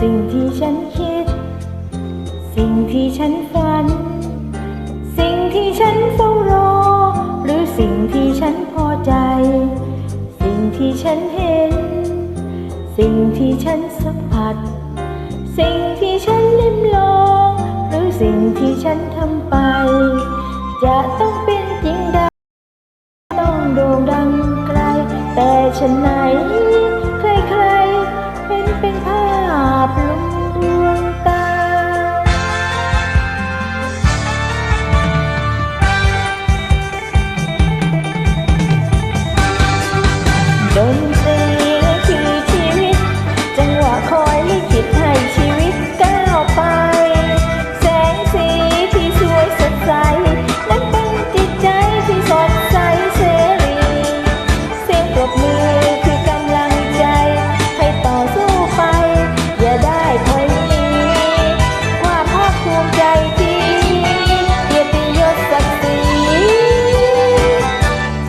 สิ่งที่ฉันคิด สิ่งที่ฉันฝัน สิ่งที่ฉันเฝ้ารอ หรือสิ่งที่ฉันพอใจ สิ่งที่ฉันเห็น สิ่งที่ฉันสัมผัส สิ่งที่ฉันลิ้มลอง หรือสิ่งที่ฉันทำไป จะต้องเป็นจริงได้ต้องโด่งดังไกล แต่ฉันนั้น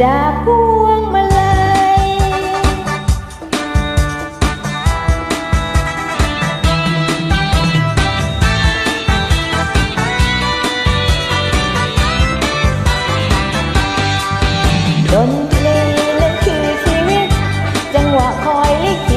จากพวงมาลัยดนตรีนั้นคือชีวิต จังหวะคอยลิข